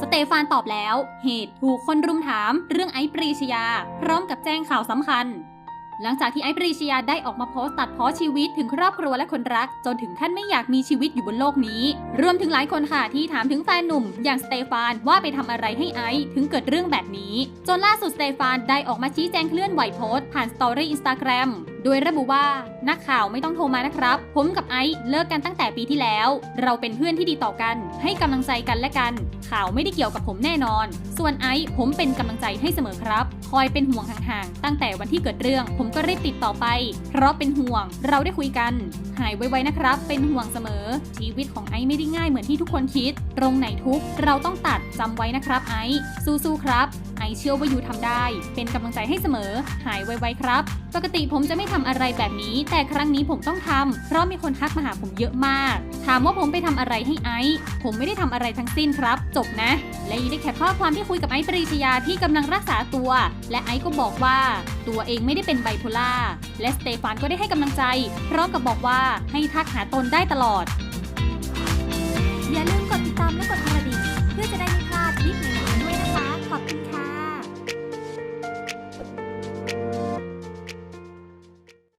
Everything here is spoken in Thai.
สเตฟานตอบแล้ว เหตุถูกคนรุมถามเรื่องไอซ์ปรีชยา พร้อมกับแจ้งข่าวสำคัญ หลังจากที่ไอซ์ปรีชยาได้ออกมาโพสต์ตัดเพ้อชีวิตถึงครอบครัวและคนรัก จนถึงขั้นไม่อยากมีชีวิตอยู่บนโลกนี้ รวมถึงหลายคนค่ะที่ถามถึงแฟนหนุ่ม อย่างสเตฟานว่าไปทำอะไรให้ไอซ์ถึงเกิดเรื่องแบบนี้ จนล่าสุดสเตฟานได้ออกมาชี้แจงเคลื่อนไหวโพสต์ผ่านสตอรี่อินสตาแกรมโดยระบุว่านักข่าวไม่ต้องโทรมานะครับ ผมกับไอซ์เลิกกันตั้งแต่ปีที่แล้ว เราเป็นเพื่อนที่ดีต่อกัน ให้กำลังใจกันและกัน ข่าวไม่ได้เกี่ยวกับผมแน่นอน ส่วนไอซ์ผมเป็นกำลังใจให้เสมอครับ คอยเป็นห่วงห่างๆ ตั้งแต่วันที่เกิดเรื่อง ผมก็รีบติดต่อไป เพราะเป็นห่วง เราได้คุยกัน หายไวๆนะครับ เป็นห่วงเสมอ ชีวิตของไอซ์ไม่ได้ง่ายเหมือนที่ทุกคนคิด ตรงไหนทุกเราต้องตัดจำไว้นะครับไอซ์สู้ๆครับ เชื่อว่ายูทำได้ เป็นกำลังใจให้เสมอ หายไวๆครับ ปกติผมจะไม่ทำอะไรแบบนี้ แต่ครั้งนี้ผมต้องทำเพราะมีคนทักมาหาผมเยอะมาก ถามว่าผมไปทำอะไรให้ไอซ์ผมไม่ได้ทำอะไรทั้งสิ้นครับ จบนะ และยีได้แคปข้อความที่คุยกับไอซ์ปรีชยาที่กำลังรักษาตัว และไอซ์ก็บอกว่า ตัวเองไม่ได้เป็นไบโพล่าและสเตฟานก็ได้ให้กำลังใจพร้อมกับบอกว่าให้ทักหาตนได้ตลอด